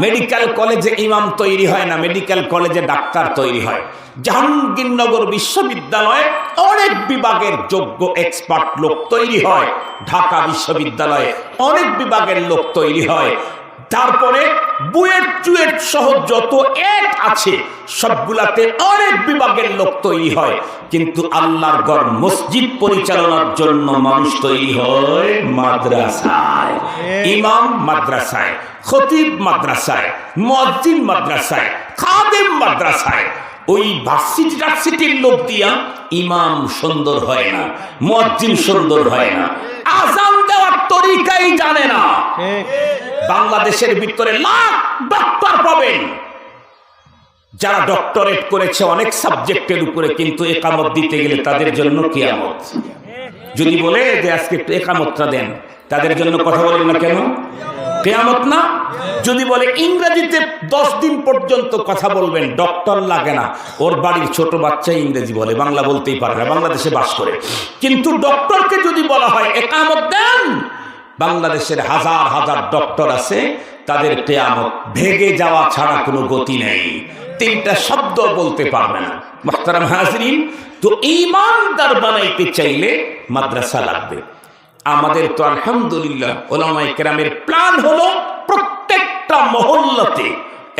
Medical কলেজে ইমাম তৈরি হয় না মেডিকেল কলেজে ডাক্তার তৈরি হয়। জাহাঙ্গীরনগর বিশ্ববিদ্যালয়ে অনেক বিভাগের যোগ্য এক্সপার্ট লোক তৈরি হয়। ঢাকা বিশ্ববিদ্যালয়ে অনেক বিভাগের লোক তৈরি হয়। তারপরে বুয়েট চুয়েট সহ যত এক আছে সবগুলাতে অনেক বিভাগের লোক তৈরি হয়। কিন্তু আল্লাহর গড় মসজিদ পরিচালনার জন্য মানুষ তৈরি হয় মাদ্রাসায়। ইমাম মাদ্রাসায় খতিব মাদ্রাসায় মসজিদ মাদ্রাসায় খাদেম মাদ্রাসায়। ওই ভার্সিটি টার্সিটির লোক দিয়া ইমাম সুন্দর হয় না মসজিদ সুন্দর হয় না। আজান দেওয়ার তরিকাই জানে না। বাংলাদেশের ভিতরে লাখ ডক্টর পাবেন। যারা ডক্টরেট করেছে অনেক সাবজেক্টের উপরে, কিন্তু একামত দিতে গেলে তাদের জন্য কিয়ামত। যদি বলে যে আজকে একটু একামতটা দেন, তাদের জন্য কথা বলেন না কেন? কেয়ামত না? যদি বলে ইংরেজিতে দশ দিন পর্যন্ত কথা বলবেন ডক্টর লাগে না। ওর বাড়ির ছোট বাচ্চা ইংরেজি বলে, বাংলা বলতেই পারে না, বাংলাদেশে বাস করে। কিন্তু ডক্টরকে যদি বলা হয় একামত দেন বাংলাদেশের হাজার হাজার ডক্টর আছে, তাদের কেয়ামত ভেগে যাওয়া ছাড়া কোনো গতি নেই। তিনটা শব্দ বলতে পারবে না। মোহতারাম হাজরিন, তো ইমানদার বানাইতে চাইলে মাদ্রাসা লাগবে। আমাদের তো আলহামদুলিল্লাহ ওলামাই কেরামের প্ল্যান হলো প্রত্যেকটা মহল্লাতে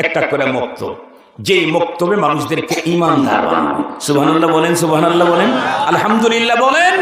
একটা করে মক্তব। যেই মক্তবে মানুষদেরকে ইমানদার বানাবে সুবহানাল্লাহ বলেন সুবহানাল্লাহ বলেন, আলহামদুলিল্লাহ বলেন।